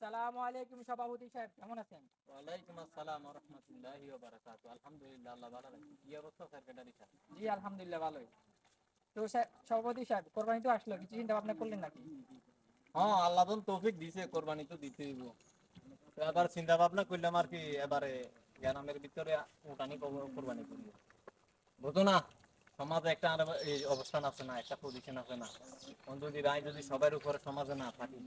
আসসালামু আলাইকুম সভাপতি সাহেব কেমন আছেন? ওয়ালাইকুম আসসালাম ওয়া রাহমাতুল্লাহি ওয়া বারাকাতুহু আলহামদুলিল্লাহ আল্লাহ ভালো রাখে কি অবস্থা সেক্রেটারি সাহেব জি আলহামদুলিল্লাহ ভালোই। তো সভাপতি সাহেব কোরবানি তো আসলো কিছু চিন্তা ভাবনা করলেন নাকি? হ্যাঁ আল্লাহ তো তৌফিক দিছে কোরবানি তো দিতে তো এবার চিন্তা ভাবনা করলাম আর কি এবারে গ্রামের ভিতরে উঠানি কব- কোরবানি করব। বুঝো না? সমাজে একটা আর এই অবস্থান আছে না একটা পজিশন আছে না। যদি রায় যদি সবার উপরে সমাজে না থাকি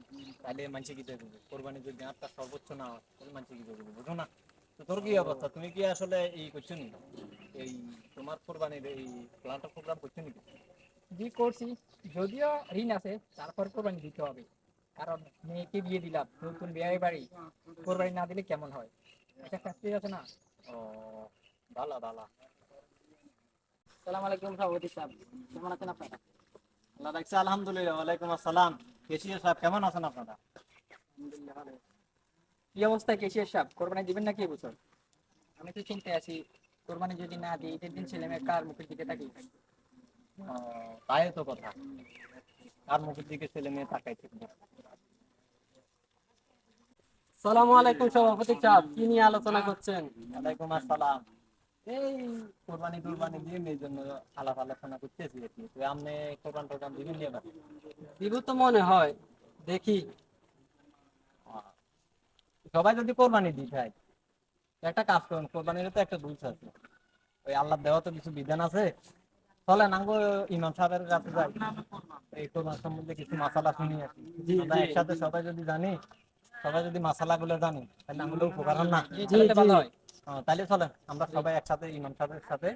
তাহলে মানুষে কি দেবে কোরবানি যদি আপনার সর্বোচ্চ না হয় তাহলে মানুষে কি দেবে বুঝো না? তো তোর কি অবস্থা? তুমি কি আসলে এই করছ নি এই তোমার কোরবানির এই প্ল্যানটা প্রোগ্রাম করছ নাকি? জি করছি। যদিও ঋণ আছে তারপর কোরবানি দিতে হবে। কারণ মেয়েকে বিয়ে দিলাম নতুন বিয়ে বাড়ি। কোরবানি না দিলে কেমন হয়? একটা ফ্যাক্টরি আছে না? ও ভালো ভালো সালাম আলাইকুম সভাপতি সাহেব। কেমন আছেন আপনারা? আল্লাহ রাখছে আলহামদুলিল্লাহ ওয়ালাইকুম আসসালাম। কেশিয়া সাহেব কেমন আছেন আপনারা? কি কেশিয়ার সাহেব? কোরবানি দিবেন নাকি এবছর আমি তো চিন্তায় আছি কোরবানি যদি না দিই ঈদের দিন ছেলে মেয়ে কার মুখের দিকে তাকিয়ে থাকবে? তাই তো কথা। আর মুখের দিকে ছেলে মেয়ে তাকাই থাকবে? সালামু আলাইকুম সভাপতি সাহেব কি নিয়ে আলোচনা করছেন? ওয়ালাইকুম আসসালাম। এই কোরবানি টুরবানি দিয়ে এই জন্য আলাপ আলোচনা করতেছি আর কি। আপনি কোরবান টোরবান দিবেন নিয়ে এবার দিব তো মনে হয় দেখি। সবাই যদি কোরবানি দিই ভাই একটা কাজ করুন কোরবানির তো একটা রুলস আছে। ওই আল্লাহ দেওয়া তো কিছু বিধান আছে। চলে নাঙ্গো ইমাম সাহেবের কাছে যাই। এই কোরবান সম্বন্ধে কিছু মাসালা শুনি আমরা একসাথে সবাই যদি জানি সবাই যদি মাসালা গুলো জানি তাহলে আমাদের উপকার হয় না? ভালো হয় তাহলে চলেন, আমরা সবাই একসাথে, ইমাম সাহেবের সাথে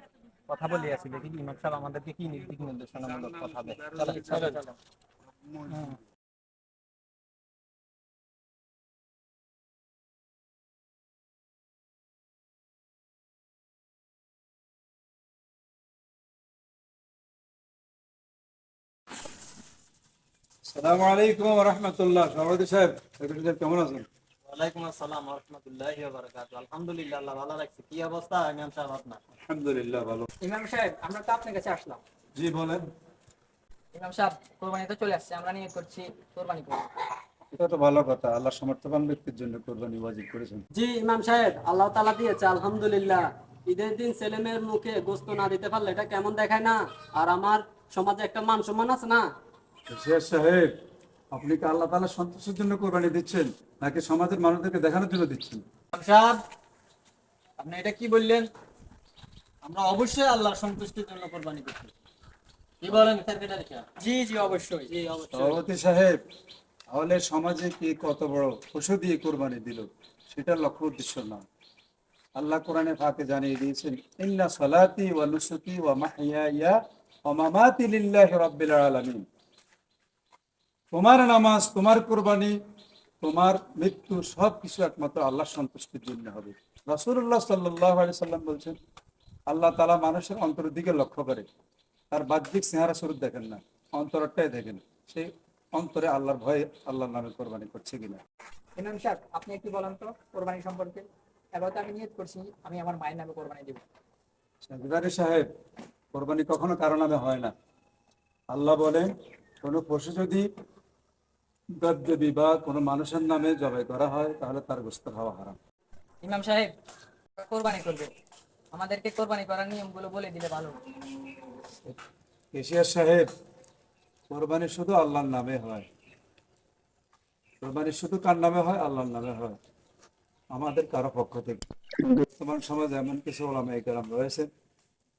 কথা বলি আছি দেখি ইমাম সাহেব আমাদেরকে কি দিক নির্দেশনামূলক কথা দেয়। সালামু আলাইকুম রহমতুল্লাহ। সাহেব কেমন আছেন? ওয়ালাইকুম আসসালাম ওয়া ওয়া বারাকাতুহু আলহামদুলিল্লাহ আল্লাহ ভালো রাখছে। কি অবস্থা ইমাম সাহেব আপনার? আলহামদুলিল্লাহ ভালো। ইমাম সাহেব আমরা তো আপনার কাছে আসলাম। জি বলেন। ইমাম সাহেব কোরবানি তো চলে আসছে আমরা নিয়ে করছি কোরবানি করব। এটা তো ভালো কথা আল্লাহ সমর্থবান ব্যক্তির জন্য কোরবানি ওয়াজিব করেছেন। জি ইমাম সাহেব আল্লাহ তালা দিয়েছে আলহামদুলিল্লাহ। ঈদের দিন ছেলে মেয়ের মুখে গোস্ত না দিতে পারলে এটা কেমন দেখায় না? আর আমার সমাজে একটা মান সম্মান আছে না? সাহেব। আপনি কি আল্লাহ তালা সন্তোষের জন্য কোরবানি দিচ্ছেন নাকি সমাজের মানুষদেরকে দেখানোর জন্য দিচ্ছেন? সাহেব আপনি এটা কি বললেন? আমরা অবশ্যই আল্লাহর সন্তুষ্টির জন্য কোরবানি করছি কি বলেন সাহেব? জি জি অবশ্যই। জি অবশ্যই। সভাপতি সাহেব তাহলে সমাজে কি কত বড় পশু দিয়ে কোরবানি দিল সেটার লক্ষ্য উদ্দেশ্য না। আল্লাহ কোরআনে ফাঁকে জানিয়ে দিয়েছেন ইন্না সালাতি ওয়া নুসুকি ওয়া মাহইয়ায়া ওয়া মামাতি লিল্লাহি রাব্বিল আলামিন। তোমার নামাজ তোমার কোরবানি তোমার মৃত্যু সব কিছু একমাত্র আল্লাহ সন্তুষ্টির জন্য হবে। রাসূলুল্লাহ সাল্লাল্লাহু আলাইহি সাল্লাম বলছেন আল্লাহ তালা মানুষের অন্তরের দিকে লক্ষ্য করে। তার বাহ্যিক চেহারা স্বরূপ দেখেন না অন্তরটাই দেখেন। সেই অন্তরে আল্লাহর ভয়ে আল্লাহর নামে কোরবানি করছে কিনা। ইমাম সাহেব আপনি একটু বলেন তো কোরবানি সম্পর্কে। এবার তো আমি নিয়ত করছি আমি আমার মায়ের নামে কোরবানি দেবো। সাহেব কোরবানি কখনো কারও নামে হয় না। আল্লাহ বলেন কোনো পশু যদি গদ্দেবী বা কোনো মানুষের নামে জবাই করা হয় তাহলে তার গোস্ত খাওয়া হারাম। ইমাম সাহেব কোরবানি করব। আমাদেরকে কোরবানি করার নিয়মগুলো বলে দিলে ভালো। কেশিয়ার সাহেব কোরবানি শুধু আল্লাহর নামে হয়। কোরবানি শুধু কার নামে হয়? আল্লাহর নামে হয়। আমাদের কারও পক্ষ থেকে। বর্তমান সমাজে এমন কিছু ওলামা একরাম রয়েছে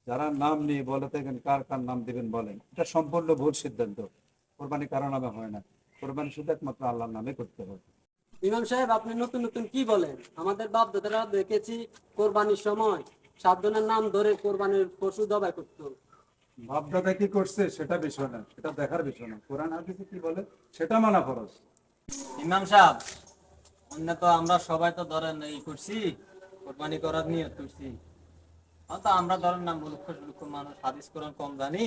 যারা নাম নিয়ে বলে থাকেন কার কার নাম দিবেন বলেন। এটা সম্পূর্ণ ভুল সিদ্ধান্ত। কোরবানি কারও নামে হয় না। কোরবানি শুধু একমাত্র আল্লাহর নামে করতে হবে। ইমাম সাহেব আপনি নতুন নতুন কি বলেন? আমাদের বাপ দাদারা দেখেছি কোরবানির সময় সাতজনের নাম ধরে কোরবানির পশু জবাই করতো। ভাবদাদা কি করছে সেটা বিষয় না সেটা দেখার বিষয় না। কোরআন হাদিসে কি বলে? সেটা মানা ফরজ। ইমাম সাহেব অন্য তো আমরা সবাই তো ধরেন এই করছি কোরবানি করার নিয়ত করছি। হয়তো আমরা ধরেন না মূর্খ লক্ষ মানুষ হাদিস কোরআন কম জানি।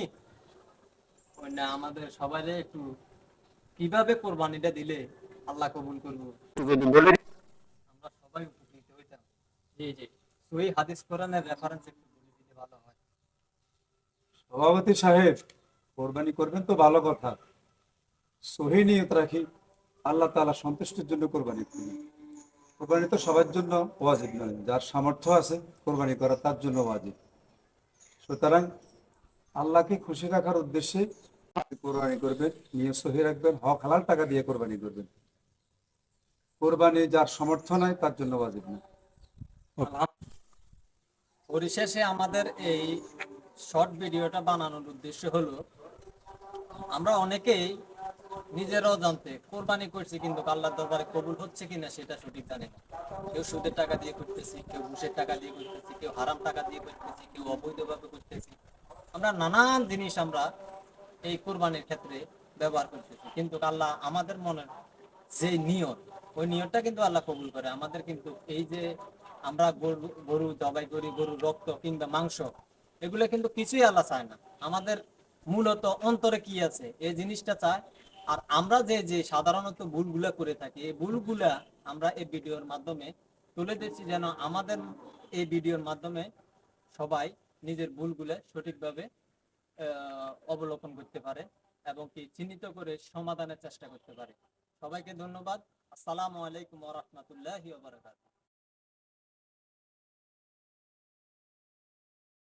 অন্য আমাদের সবাই একটু কীভাবে কোরবানিটা দিলে আল্লাহ কবুল করব? আমরা সবাই উপকৃত হইতাম। জি জি। ওই হাদিস কোরআনের রেফারেন্স একটু বলে দিলে ভালো হয়। সভাপতি সাহেব কোরবানি করবেন তো ভালো কথা। সহি নিয়ত রাখি আল্লাহ তাআলা সন্তুষ্টির জন্য কোরবানি করবেন। কোরবানি তো সবার জন্য ওয়াজিব নয় যার সামর্থ্য আছে কোরবানি করা তার জন্য ওয়াজিব। সুতরাং আল্লাহকে খুশি রাখার উদ্দেশ্যে কোরবানি করবেন নিয়ে সহি রাখবেন হক হালাল টাকা দিয়ে কোরবানি করবেন। কোরবানি যার সামর্থ্য নাই তার জন্য ওয়াজিব না। পরিশেষে আমাদের এই শর্ট ভিডিওটা বানানোর উদ্দেশ্য হলো আমরা অনেকেই নিজেরাও জানতে কোরবানি করছি কিন্তু আল্লাহর দরবারে কবুল হচ্ছে কিনা সেটা সঠিক জানে না। কেউ সুদের টাকা দিয়ে করতেছি কেউ ঘুষের টাকা দিয়ে করতেছি কেউ হারাম টাকা দিয়ে করতেছি কেউ অবৈধভাবে করতেছি। আমরা নানান জিনিস আমরা এই কোরবানির ক্ষেত্রে ব্যবহার করতেছি। কিন্তু আল্লাহ আমাদের মনের যে নিয়ত, ওই নিয়তটা কিন্তু আল্লাহ কবুল করে। আমাদের কিন্তু এই যে আমরা গরু গরু জবাই করি, গরুর রক্ত কিংবা মাংস, এগুলো কিন্তু কিছুই আল্লাহ চায় না। আমাদের মূলত অন্তরে কি আছে? এই জিনিসটা চায়। আর আমরা যে যে সাধারণত ভুলগুলা করে থাকি, এই ভুলগুলা আমরা এই ভিডিওর মাধ্যমে তুলে দিচ্ছি যেন আমাদের এই ভিডিওর মাধ্যমে সবাই নিজের ভুলগুলা সঠিকভাবে অবলোকন করতে পারে এবং কি চিহ্নিত করে সমাধানের চেষ্টা করতে পারে। সবাইকে ধন্যবাদ। আসসালামু আলাইকুম রাহমাতুল্লাহি ওয়া বারাকাতুহু।